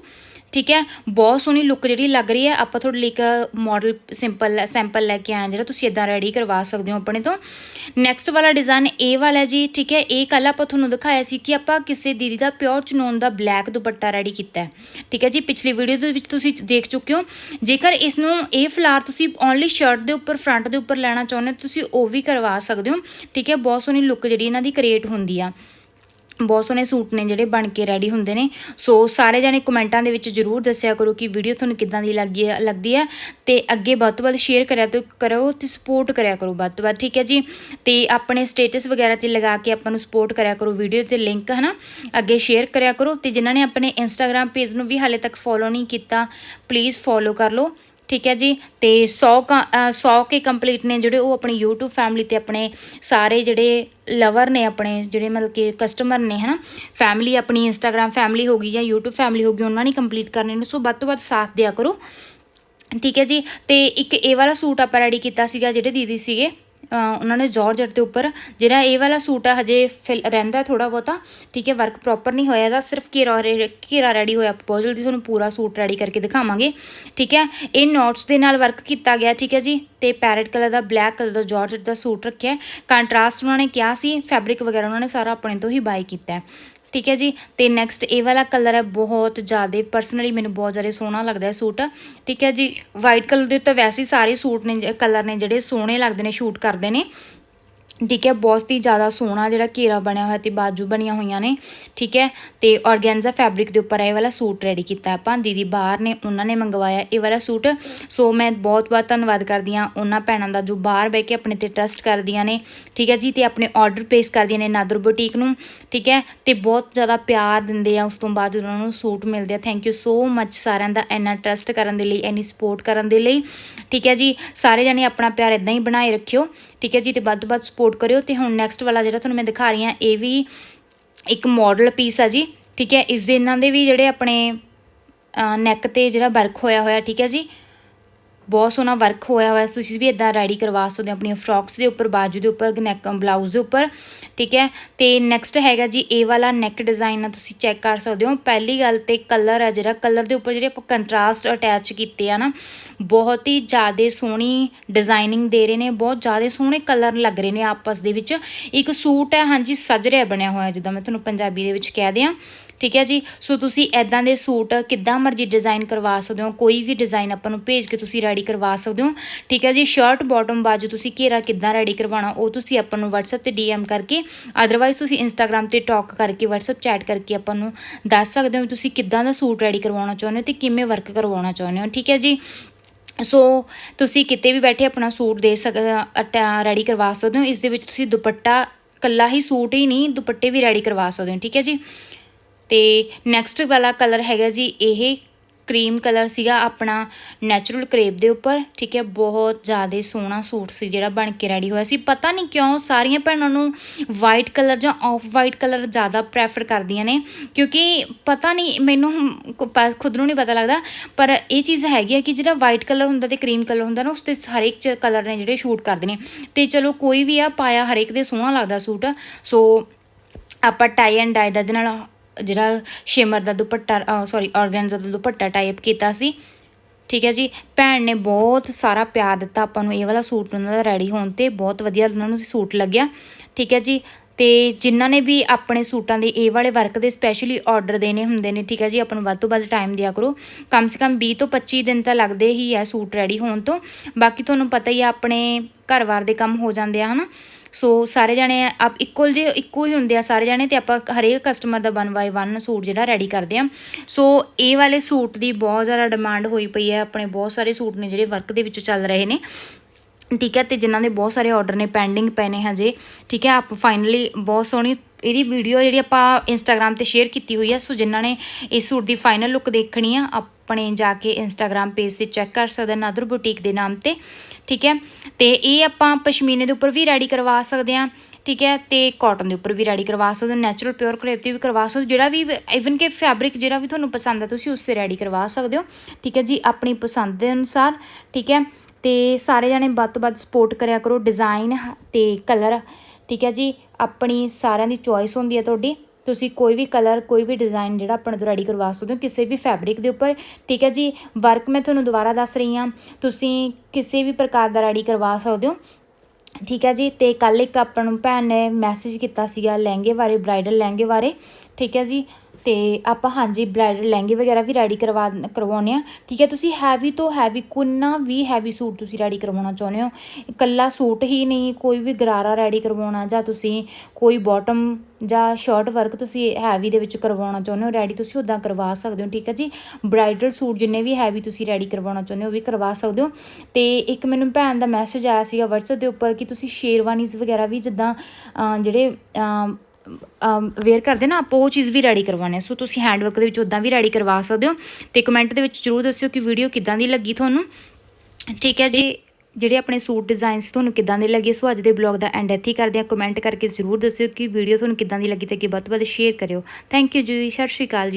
ਠੀਕ ਹੈ? ਬਹੁਤ ਸੋਹਣੀ ਲੁੱਕ ਜਿਹੜੀ ਲੱਗ ਰਹੀ ਹੈ। ਆਪਾਂ ਤੁਹਾਡੇ ਲਈ ਇੱਕ ਮਾਡਲ ਸਿੰਪਲ ਸੈਂਪਲ ਲੈ ਕੇ ਆਏ ਹਾਂ, ਜਿਹੜਾ ਤੁਸੀਂ ਇਦਾਂ ਰੈਡੀ ਕਰਵਾ ਸਕਦੇ ਹੋ ਆਪਣੇ ਤੋਂ। ਨੈਕਸਟ ਵਾਲਾ ਡਿਜ਼ਾਈਨ ਇਹ ਵਾਲਾ ਜੀ, ਠੀਕ ਹੈ? ਇਹ ਕੱਲ ਆਪਾਂ ਤੁਹਾਨੂੰ ਦਿਖਾਇਆ ਸੀ ਕਿ ਆਪਾਂ ਕਿਸੇ ਦੀਦੀ ਦਾ ਪਿਓਰ ਚਨੋਨ ਦਾ ਬਲੈਕ ਦੁਪੱਟਾ ਰੈਡੀ ਕੀਤਾ ਹੈ। ਠੀਕ ਹੈ ਜੀ? ਪਿਛਲੀ ਵੀਡੀਓ ਦੇ ਵਿੱਚ ਤੁਸੀਂ ਦੇਖ ਚੁੱਕੇ ਹੋ। ਜੇਕਰ ਇਸ ਨੂੰ ਇਹ ਫਲਾਰ ਤੁਸੀਂ ਓਨਲੀ ਸ਼ਰਟ ਦੇ ਉੱਪਰ ਫਰੰਟ ਦੇ ਉੱਪਰ ਲੈਣਾ ਚਾਹੁੰਦੇ ਹੋ, ਤੁਸੀਂ ਉਹ ਵੀ ਕਰਵਾ ਸਕਦੇ ਹੋ। ਠੀਕ ਹੈ? ਬਹੁਤ ਸੋਹਣੀ ਲੁੱਕ ਜਿਹੜੀ ਇਹਨਾਂ ਦੀ ਕ੍ਰੀਏਟ ਹੁੰਦੀ ਆ। ਬਹੁਤ ਸੋਹਣੇ ਸੂਟ ਨੇ ਜਿਹੜੇ ਬਣ ਕੇ ਰੈਡੀ ਹੁੰਦੇ ਨੇ। ਸੋ ਸਾਰੇ ਜਣੇ ਕਮੈਂਟਾਂ ਦੇ ਵਿੱਚ ਜਰੂਰ ਦੱਸਿਆ ਕਰੋ ਕਿ ਵੀਡੀਓ ਤੁਹਾਨੂੰ ਕਿੱਦਾਂ ਦੀ ਲੱਗੀ ਹੈ ਲੱਗਦੀ ਹੈ ਤੇ ਅੱਗੇ ਵੱਧ ਤੋਂ ਵੱਧ ਸ਼ੇਅਰ ਕਰਿਆ ਤੋ ਕਰੋ ਤੇ ਸਪੋਰਟ ਕਰਿਆ ਕਰੋ ਵੱਧ ਤੋਂ ਵੱਧ, ਠੀਕ ਹੈ ਜੀ? ਤੇ ਆਪਣੇ ਸਟੇਟਸ ਵਗੈਰਾ ਤੇ ਲਗਾ ਕੇ ਆਪਾਂ ਨੂੰ ਸਪੋਰਟ ਕਰਿਆ ਕਰੋ ਵੀਡੀਓ ਤੇ ਲਿੰਕ ਹਨਾ? ਅੱਗੇ ਸ਼ੇਅਰ ਕਰਿਆ ਕਰੋ ਤੇ ਜਿਨ੍ਹਾਂ ਨੇ ਆਪਣੇ ਇੰਸਟਾਗ੍ਰam ਪੇਜ ਨੂੰ ਵੀ ਹਾਲੇ ਤੱਕ ਫੋਲੋ ਨਹੀਂ ਕੀਤਾ ਪਲੀਜ਼ ਫੋਲੋ ਕਰ ਲਓ। ਠੀਕ ਹੈ ਜੀ? ਤੇ 100 100 ਕੇ ਕੰਪਲੀਟ ਨੇ ਜਿਹੜੇ ਉਹ ਆਪਣੀ YouTube ਫੈਮਿਲੀ ਤੇ ਆਪਣੇ ਸਾਰੇ ਜਿਹੜੇ ਲਵਰ ਨੇ ਆਪਣੇ, ਜਿਹੜੇ ਮਤਲਬ ਕਿ ਕਸਟਮਰ ਨੇ, ਹਨਾ? ਫੈਮਿਲੀ ਆਪਣੀ Instagram ਫੈਮਿਲੀ ਹੋ ਗਈ ਜਾਂ YouTube ਫੈਮਿਲੀ ਹੋ ਗਈ, ਉਹਨਾਂ ਨੇ ਕੰਪਲੀਟ ਕਰਨੇ ਨੇ। ਸੋ ਵੱਧ ਤੋਂ ਵੱਧ ਸਾਥ ਦਿਆ ਕਰੋ। ਠੀਕ ਹੈ ਜੀ? ਤੇ ਇੱਕ ਇਹ ਵਾਲਾ ਸੂਟ ਆਪਾਂ ਰੈਡੀ ਕੀਤਾ ਸੀਗਾ ਜਿਹੜੇ ਦੀਦੀ ਸੀਗੇ। ਉਹਨਾਂ ਨੇ ਜਾਰਜਟ ਦੇ ਉੱਪਰ ਜਿਹੜਾ ਇਹ ਵਾਲਾ ਸੂਟ ਆ, ਹਜੇ ਫਿਲ ਰਹਿੰਦਾ ਥੋੜਾ ਬਹੁਤਾ। ਠੀਕ ਹੈ ਵਰਕ ਪ੍ਰੋਪਰ ਨਹੀਂ ਹੋਇਆ ਇਹਦਾ, ਸਿਰਫ ਘੇਰਾ ਘੇਰਾ ਰੈਡੀ ਹੋਇਆ ਬਹੁਤ ਜਲਦੀ ਤੁਹਾਨੂੰ ਪੂਰਾ ਸੂਟ ਰੈਡੀ ਕਰਕੇ ਦਿਖਾਵਾਂਗੇ। ਠੀਕ ਹੈ, ਇਹ ਨੋਟਸ ਦੇ ਨਾਲ ਵਰਕ ਕੀਤਾ ਗਿਆ, ਠੀਕ ਹੈ ਜੀ। ਤੇ ਪੈਰਟ ਕਲਰ ਦਾ ਬਲੈਕ ਕਲਰ ਦਾ ਜਾਰਜਟ ਦਾ ਸੂਟ ਰੱਖਿਆ ਕੰਟਰਾਸਟ ਉਹਨਾਂ ਨੇ ਕਿਹਾ ਸੀ ਫੈਬਰਿਕ ਵਗੈਰਾ ਉਹਨਾਂ ਨੇ ਸਾਰਾ ਆਪਣੇ ਤੋਂ ਹੀ ਬਾਈ ਕੀਤਾ ਠੀਕ ਹੈ ਜੀ? ਤੇ ਨੈਕਸਟ ਇਹ ਵਾਲਾ ਕਲਰ ਹੈ ਬਹੁਤ ਜ਼ਿਆਦਾ ਪਰਸਨਲੀ ਮੈਨੂੰ ਬਹੁਤ ਜ਼ਿਆਦਾ ਸੋਹਣਾ ਲੱਗਦਾ ਹੈ ਸੂਟ। ਠੀਕ ਹੈ ਜੀ? ਵਾਈਟ ਕਲਰ ਦੇ ਉੱਤੇ ਵੈਸੇ ਹੀ ਸਾਰੇ ਸੂਟ ਨੇ ਕਲਰ ਨੇ ਜਿਹੜੇ ਸੋਹਣੇ ਲੱਗਦੇ ਨੇ ਸ਼ੂਟ ਕਰਦੇ ਨੇ। ਠੀਕ ਹੈ, ਬਹੁਤ ਹੀ ਜ਼ਿਆਦਾ ਸੋਹਣਾ ਜਿਹੜਾ ਘੇਰਾ ਬਣਿਆ ਹੋਇਆ ਤੇ ਬਾਜੂ ਬਣੀਆਂ ਹੋਈਆਂ ਨੇ, ਠੀਕ ਹੈ, ਤੇ ਆਰਗੈਂਜ਼ਾ ਫੈਬਰਿਕ ਦੇ ਉੱਪਰ ਇਹ ਵਾਲਾ ਸੂਟ ਰੈਡੀ ਕੀਤਾ ਆਪਾਂ, ਦੀਦੀ ਬਾਹਰ ਨੇ, ਉਹਨਾਂ ਨੇ ਮੰਗਵਾਇਆ ਇਹ ਵਾਲਾ ਸੂਟ, ਸੋ ਮੈਂ ਬਹੁਤ ਬਹੁਤ ਧੰਨਵਾਦ ਕਰਦੀ ਹਾਂ ਉਹਨਾਂ ਭੈਣਾਂ ਦਾ ਜੋ ਬਾਹਰ ਬਹਿ ਕੇ ਆਪਣੇ ਤੇ ਟਰਸਟ ਕਰਦੀਆਂ ਨੇ, ਠੀਕ ਹੈ ਜੀ, ਤੇ ਆਪਣੇ ਆਰਡਰ ਪਲੇਸ ਕਰਦੀਆਂ ਨੇ ਨਾਦਰ ਬੁਟੀਕ ਨੂੰ, ਠੀਕ ਹੈ, ਤੇ ਬਹੁਤ ਜ਼ਿਆਦਾ ਪਿਆਰ ਦਿੰਦੇ ਆ, ਉਸ ਤੋਂ ਬਾਅਦ ਉਹਨਾਂ ਨੂੰ ਸੂਟ ਮਿਲਦੇ ਆ ਥੈਂਕ ਯੂ ਸੋ ਮੱਚ ਸਾਰਿਆਂ ਦਾ ਇੰਨਾ ਟਰਸਟ ਕਰਨ ਦੇ ਲਈ, ਇੰਨੀ ਸਪੋਰਟ ਕਰਨ ਦੇ ਲਈ, ਠੀਕ ਹੈ ਜੀ, ਸਾਰੇ ਜਣੇ ਆਪਣਾ ਪਿਆਰ ਇਦਾਂ ਹੀ ਬਣਾਏ ਰੱਖਿਓ, ਠੀਕ ਹੈ ਜੀ, ਤੇ ਵੱਧ ਤੋਂ ਵੱਧ ਸਪੋਰਟ ਕਰਿਓ ਤੇ ਹੁਣ ਨੈਕਸਟ ਵਾਲਾ ਜਿਹੜਾ ਤੁਹਾਨੂੰ ਮੈਂ ਦਿਖਾ ਰਹੀ ਹਾਂ, ਇਹ ਵੀ ਇੱਕ ਮਾਡਲ ਪੀਸ ਆ ਜੀ, ਠੀਕ ਹੈ? ਇਸ ਦੇ ਇਹਨਾਂ ਦੇ ਵੀ ਜਿਹੜੇ ਆਪਣੇ ਨੈਕ ਤੇ ਜਿਹੜਾ ਵਰਕ ਹੋਇਆ ਹੋਇਆ, ਠੀਕ ਹੈ ਜੀ? ਬਹੁਤ ਸੋਹਣਾ ਵਰਕ ਹੋਇਆ ਹੋਇਆ। ਤੁਸੀਂ ਵੀ ਇਦਾਂ ਰੈਡੀ ਕਰਵਾ ਸਕਦੇ ਹੋ ਆਪਣੀਆਂ ਫਰੌਕਸ ਦੇ ਉੱਪਰ, ਬਾਜੂ ਦੇ ਉੱਪਰ ਨੈਕ ਬਲਾਊਜ਼ ਦੇ ਉੱਪਰ, ਠੀਕ ਹੈ? ਤੇ ਨੈਕਸਟ ਹੈਗਾ ਜੀ, ਇਹ ਵਾਲਾ ਨੈਕ ਡਿਜ਼ਾਈਨ ਆ, ਤੁਸੀਂ ਚੈੱਕ ਕਰ ਸਕਦੇ ਹੋ। ਪਹਿਲੀ ਗੱਲ ਤੇ ਕਲਰ ਹੈ ਜਿਹੜਾ ਕਲਰ ਦੇ ਉੱਪਰ ਜਿਹੜੇ ਆਪਾਂ ਕੰਟਰਾਸਟ ਅਟੈਚ ਕੀਤੇ ਆ ਨਾ, ਬਹੁਤ ਹੀ ਜ਼ਿਆਦਾ ਸੋਹਣੀ ਡਿਜ਼ਾਈਨਿੰਗ ਦੇ ਰਹੇ ਨੇ, ਬਹੁਤ ਜ਼ਿਆਦਾ ਸੋਹਣੇ ਕਲਰ ਲੱਗ ਰਹੇ ਨੇ ਆਪਸ ਦੇ ਵਿੱਚ। ਇੱਕ ਸੂਟ ਹੈ ਹਾਂਜੀ ਸਜ ਰਿਹਾ ਬਣਿਆ ਹੋਇਆ, ਜਿੱਦਾਂ ਮੈਂ ਤੁਹਾਨੂੰ ਪੰਜਾਬੀ ਦੇ ਵਿੱਚ ਕਹਿ ਦਿਆਂ। ਠੀਕ ਹੈ ਜੀ? ਸੋ ਤੁਸੀਂ ਐਦਾਂ ਦੇ ਸੂਟ ਕਿੱਦਾਂ ਮਰਜ਼ੀ ਡਿਜ਼ਾਈਨ ਕਰਵਾ ਸਕਦੇ ਹੋ, ਕੋਈ ਵੀ ਡਿਜ਼ਾਈਨ ਆਪਾਂ ਨੂੰ ਭੇਜ ਕੇ ਤੁਸੀਂ ਰੈਡੀ ਕਰਵਾ ਸਕਦੇ ਹੋ। ਠੀਕ ਹੈ ਜੀ ਸ਼ਰਟ ਬਾਟਮ ਬਾਜੂ ਤੁਸੀਂ ਘੇਰਾ ਕਿੱਦਾਂ ਰੈਡੀ ਕਰਵਾਉਣਾ, ਉਹ ਤੁਸੀਂ ਆਪਾਂ ਨੂੰ WhatsApp ਤੇ DM ਕਰਕੇ ਅਦਰਵਾਈਜ਼ ਤੁਸੀਂ Instagram ਤੇ ਟਾਕ ਕਰਕੇ, WhatsApp ਚੈਟ ਕਰਕੇ ਆਪਾਂ ਨੂੰ ਦੱਸ ਸਕਦੇ ਹੋ ਵੀ ਤੁਸੀਂ ਕਿੱਦਾਂ ਦਾ ਸੂਟ ਰੈਡੀ ਕਰਵਾਉਣਾ ਚਾਹੁੰਦੇ ਹੋ ਤੇ ਕਿਵੇਂ ਵਰਕ ਕਰਵਾਉਣਾ ਚਾਹੁੰਦੇ ਹੋ। ਠੀਕ ਹੈ ਜੀ, ਸੋ ਤੁਸੀਂ ਕਿਤੇ ਵੀ ਬੈਠੇ ਆਪਣਾ ਸੂਟ ਦੇ ਸਕ ਰੈਡੀ ਕਰਵਾ ਸਕਦੇ ਹੋ। ਇਸ ਦੇ ਵਿੱਚ ਤੁਸੀਂ ਦੁਪੱਟਾ ਕੱਲਾ ਹੀ ਸੂਟ ਹੀ ਨਹੀਂ, ਦੁਪੱਟੇ ਵੀ ਰੈਡੀ ਕਰਵਾ ਸਕਦੇ ਹੋ। ਠੀਕ ਹੈ ਜੀ, ਤੇ ਨੈਕਸਟ ਵਾਲਾ ਕਲਰ ਹੈਗਾ ਜੀ, ਇਹ ਕਰੀਮ ਕਲਰ ਸੀਗਾ ਆਪਣਾ ਨੈਚੁਰਲ ਕਰੇਪ ਦੇ ਉੱਪਰ, ਠੀਕ ਹੈ, ਬਹੁਤ ਜ਼ਿਆਦਾ ਸੋਹਣਾ ਸੂਟ ਸੀ ਜਿਹੜਾ ਬਣ ਕੇ ਰੈਡੀ ਹੋਇਆ ਸੀ। ਪਤਾ ਨਹੀਂ ਕਿਉਂ ਸਾਰੀਆਂ ਭੈਣਾਂ ਨੂੰ ਵਾਈਟ ਕਲਰ ਜਾਂ ਆਫ ਵਾਈਟ ਕਲਰ ਜ਼ਿਆਦਾ ਪ੍ਰੈਫਰ ਕਰਦੀਆਂ ਨੇ, ਕਿਉਂਕਿ ਪਤਾ ਨਹੀਂ, ਮੈਨੂੰ ਹੁਣ ਖੁਦ ਨੂੰ ਨਹੀਂ ਪਤਾ ਲੱਗਦਾ, ਪਰ ਇਹ ਚੀਜ਼ ਹੈਗੀ ਹੈ ਕਿ ਜਿਹੜਾ ਵਾਈਟ ਕਲਰ ਹੁੰਦਾ ਤੇ ਕਰੀਮ ਕਲਰ ਹੁੰਦਾ ਨਾ, ਉਸ ਤੇ ਹਰੇਕ ਚ ਕਲਰ ਨੇ ਜਿਹੜੇ ਸ਼ੂਟ ਕਰਦੇ ਨੇ। ਤੇ ਚਲੋ ਕੋਈ ਵੀ ਆ, ਪਾਇਆ ਹਰੇਕ ਦੇ ਸੋਹਣਾ ਲੱਗਦਾ ਸੂਟ, ਸੋ ਆਪਾਂ ਟਾਈ ਐਂਡ ਡਾਈ ਦਾ ਇਹਦੇ ਨਾਲ ਜਿਹੜਾ ਸ਼ਿਮਰ ਦਾ ਦੁਪੱਟਾ ਸੌਰੀ ਆਰਗੈਂਜ਼ਾ ਦਾ ਦੁਪੱਟਾ ਟਾਈਪ ਕੀਤਾ ਸੀ। ਠੀਕ ਹੈ ਜੀ? ਭੈਣ ਨੇ ਬਹੁਤ ਸਾਰਾ ਪਿਆਰ ਦਿੱਤਾ ਆਪਾਂ ਨੂੰ, ਇਹ ਵਾਲਾ ਸੂਟ ਉਹਨਾਂ ਦਾ ਰੈਡੀ ਹੋਣ ਤੇ ਬਹੁਤ ਵਧੀਆ ਉਹਨਾਂ ਨੂੰ ਸੂਟ ਲੱਗਿਆ। ਠੀਕ ਹੈ ਜੀ? ਤੇ ਜਿਨ੍ਹਾਂ ਨੇ ਵੀ ਆਪਣੇ ਸੂਟਾਂ ਦੇ ਇਹ ਵਾਲੇ ਵਰਕ ਦੇ ਸਪੈਸ਼ਲੀ ਆਰਡਰ ਦੇਣੇ ਹੁੰਦੇ ਨੇ, ਠੀਕ ਹੈ ਜੀ, ਆਪਾਂ ਨੂੰ ਵੱਧ ਤੋਂ ਵੱਧ ਟਾਈਮ ਦਿਆ ਕਰੋ। ਕਮ ਸੇ ਕਮ 20 ਤੋਂ 25 ਦਿਨ ਤਾਂ ਲੱਗਦੇ ਹੀ ਆ ਸੂਟ ਰੈਡੀ ਹੋਣ ਤੋਂ। ਬਾਕੀ ਤੁਹਾਨੂੰ ਪਤਾ ਹੀ ਆ ਆਪਣੇ ਘਰ-ਬਾਰ ਦੇ ਕੰਮ ਹੋ ਜਾਂਦੇ ਆ, ਹਨਾ। ਸੋ ਸਾਰੇ ਜਾਣੇ ਆਪ ਇਕੁਅਲ ਜੇ ਇੱਕੋ ਹੀ ਹੁੰਦੇ ਆ ਸਾਰੇ ਜਾਣੇ, ਤੇ ਆਪਾਂ ਹਰੇਕ ਕਸਟਮਰ ਦਾ 1 ਬਾਈ 1 ਸੂਟ ਜਿਹੜਾ ਰੈਡੀ ਕਰਦੇ ਆ। ਸੋ ਇਹ ਵਾਲੇ ਸੂਟ ਦੀ ਬਹੁਤ ਜ਼ਿਆਦਾ ਡਿਮਾਂਡ ਹੋਈ ਪਈ ਹੈ, ਆਪਣੇ ਬਹੁਤ ਸਾਰੇ ਸੂਟ ਨੇ ਜਿਹੜੇ ਵਰਕ ਦੇ ਵਿੱਚ ਚੱਲ ਰਹੇ ਨੇ। ਠੀਕ ਹੈ, ਤੇ ਜਿਨ੍ਹਾਂ ਦੇ ਬਹੁਤ ਸਾਰੇ ਆਰਡਰ ਨੇ ਪੈਂਡਿੰਗ ਪਏ ਨੇ ਹਜੇ, ਠੀਕ ਹੈ, ਆਪ ਫਾਈਨਲੀ ਬਹੁਤ ਸੋਹਣੀ ਇਹਦੀ ਵੀਡੀਓ ਜਿਹੜੀ ਆਪਾਂ ਇੰਸਟਾਗ੍ਰam ਤੇ ਸ਼ੇਅਰ ਕੀਤੀ ਹੋਈ ਹੈ, ਸੋ ਜਿਨ੍ਹਾਂ ਨੇ ਇਸ ਸੂਟ ਦੀ ਫਾਈਨਲ ਲੁੱਕ ਦੇਖਣੀ ਆ, ਆਪਣੇ ਜਾ ਕੇ ਇੰਸਟਾਗ੍ਰam ਪੇਜ ਤੇ ਚੈੱਕ ਕਰ ਸਕਦੇ ਨਾਦਰ ਬੁਟੀਕ ਦੇ ਨਾਮ ਤੇ, ਠੀਕ ਹੈ, ਤੇ ਇਹ ਆਪਾਂ ਪਸ਼ਮੀਨੇ ਦੇ ਉੱਪਰ ਵੀ ਰੈਡੀ ਕਰਵਾ ਸਕਦੇ ਆ, ਠੀਕ ਹੈ, ਤੇ ਕਾਟਨ ਦੇ ਉੱਪਰ ਵੀ ਰੈਡੀ ਕਰਵਾ ਸਕਦੇ ਹੋ ਨੈਚੁਰਲ ਪਿਓਰ ਕਰੇਪ ਤੇ ਵੀ ਕਰਵਾ ਸਕਦੇ ਹੋ, ਜਿਹੜਾ ਵੀ ਇਵਨ ਕਿ ਫੈਬਰਿਕ ਜਿਹੜਾ ਵੀ ਤੁਹਾਨੂੰ ਪਸੰਦ ਹੈ ਤੁਸੀਂ ਉਸ ਤੇ ਰੈਡੀ ਕਰਵਾ ਸਕਦੇ ਹੋ, ਠੀਕ ਹੈ ਜੀ, ਆਪਣੀ ਪਸੰਦ ਦੇ ਅਨੁਸਾਰ, ਠੀਕ ਹੈ ਤੇ ਸਾਰੇ ਜਾਣੇ ਵੱਧ ਤੋਂ ਵੱਧ ਸਪੋਰਟ ਕਰਿਆ ਕਰੋ ਡਿਜ਼ਾਈਨ ਤੇ ਕਲਰ ਠੀਕ ਹੈ ਜੀ, ਆਪਣੀ ਸਾਰਿਆਂ ਦੀ ਚੋਇਸ ਹੁੰਦੀ ਹੈ ਤੁਹਾਡੀ। ਤੁਸੀਂ ਕੋਈ ਵੀ ਕਲਰ ਕੋਈ ਵੀ ਡਿਜ਼ਾਈਨ ਜਿਹੜਾ ਆਪਣੇ ਤੋਂ ਰੈਡੀ ਕਰਵਾ ਸਕਦੇ ਹੋ ਕਿਸੇ ਵੀ ਫੈਬਰਿਕ ਦੇ ਉੱਪਰ। ਠੀਕ ਹੈ ਜੀ ਵਰਕ ਮੈਂ ਤੁਹਾਨੂੰ ਦੁਬਾਰਾ ਦੱਸ ਰਹੀ ਹਾਂ, ਤੁਸੀਂ ਕਿਸੇ ਵੀ ਪ੍ਰਕਾਰ ਦਾ ਰੈਡੀ ਕਰਵਾ ਸਕਦੇ ਹੋ। ਠੀਕ ਹੈ ਜੀ, ਤੇ ਕੱਲ ਇੱਕ ਆਪਾਂ ਨੂੰ ਭੈਣ ਨੇ ਮੈਸੇਜ ਕੀਤਾ ਸੀਗਾ ਲਹਿੰਗੇ ਬਾਰੇ ਬ੍ਰਾਈਡਲ ਲਹਿੰਗੇ ਬਾਰੇ। ਠੀਕ ਹੈ ਜੀ ਤੇ ਆਪਾਂ ਹਾਂਜੀ ਬ੍ਰਾਈਡਲ ਲਹਿੰਗੇ ਵਗੈਰਾ ਵੀ ਰੈਡੀ ਕਰਵਾ ਕਰਵਾਉਂਦੇ ਆ ਠੀਕ ਹੈ, ਤੁਸੀਂ ਹੈਵੀ ਤੋਂ ਹੈਵੀ ਕੁੰਨਾ ਵੀ ਹੈਵੀ ਸੂਟ ਤੁਸੀਂ ਰੈਡੀ ਕਰਵਾਉਣਾ ਚਾਹੁੰਦੇ ਹੋ। ਇਕੱਲਾ ਸੂਟ ਹੀ ਨਹੀਂ, ਕੋਈ ਵੀ ਗਰਾਰਾ ਰੈਡੀ ਕਰਵਾਉਣਾ ਜਾਂ ਤੁਸੀਂ ਕੋਈ ਬਾਟਮ ਜਾਂ ਸ਼ਰਟ ਵਰਕ ਤੁਸੀਂ ਹੈਵੀ ਦੇ ਵਿੱਚ ਕਰਵਾਉਣਾ ਚਾਹੁੰਦੇ ਹੋ ਰੈਡੀ ਤੁਸੀਂ ਉਦਾਂ ਕਰਵਾ ਸਕਦੇ ਹੋ। ਠੀਕ ਹੈ ਜੀ ਬ੍ਰਾਈਡਲ ਸੂਟ ਜਿੰਨੇ ਵੀ ਹੈਵੀ ਤੁਸੀਂ ਰੈਡੀ ਕਰਵਾਉਣਾ ਚਾਹੁੰਦੇ ਹੋ, ਉਹ ਵੀ ਕਰਵਾ ਸਕਦੇ ਹੋ। ਤੇ ਇੱਕ ਮੈਨੂੰ ਭੈਣ ਦਾ ਮੈਸੇਜ ਆਇਆ ਸੀਗਾ WhatsApp ਦੇ ਉੱਪਰ ਕਿ ਤੁਸੀਂ ਸ਼ੇਰਵਾਨੀਜ਼ ਵਗੈਰਾ ਵੀ ਜਿੱਦਾਂ ਜਿਹੜੇ ਵੇਅਰ ਕਰਦੇ ਨਾ ਆਪਾਂ ਉਹ ਚੀਜ਼ ਵੀ ਰੈਡੀ ਕਰਵਾਉਣੇ ਆ। ਸੋ ਤੁਸੀਂ ਹੈਂਡ ਵਰਕ ਦੇ ਵਿੱਚ ਉਦਾਂ ਵੀ ਰੈਡੀ ਕਰਵਾ ਸਕਦੇ ਹੋ ਤੇ ਕਮੈਂਟ ਦੇ ਵਿੱਚ ਜਰੂਰ ਦੱਸਿਓ ਕਿ ਵੀਡੀਓ ਕਿੱਦਾਂ ਦੀ ਲੱਗੀ ਤੁਹਾਨੂੰ। ਠੀਕ ਹੈ ਜੀ। ਜਿਹੜੇ ਆਪਣੇ ਸੂਟ ਡਿਜ਼ਾਈਨਸ ਤੁਹਾਨੂੰ ਕਿੱਦਾਂ ਦੇ ਲੱਗੇ ਸੋ ਅੱਜ ਦੇ ਬਲੌਗ ਦਾ ਐਂਡ ਇੱਥੇ ਹੀ ਕਰਦੇ ਆ ਕਮੈਂਟ ਕਰਕੇ ਜ਼ਰੂਰ ਦੱਸਿਓ ਕਿ ਵੀਡੀਓ ਤੁਹਾਨੂੰ ਕਿੱਦਾਂ ਦੀ ਲੱਗੀ ਤੇ ਅੱਗੇ ਵੱਧ ਤੋਂ ਵੱਧ ਸ਼ੇਅਰ ਕਰਿਓ। ਥੈਂਕ ਯੂ ਜੀ ਸਤਿ ਸ਼੍ਰੀ ਅਕਾਲ ਜੀ।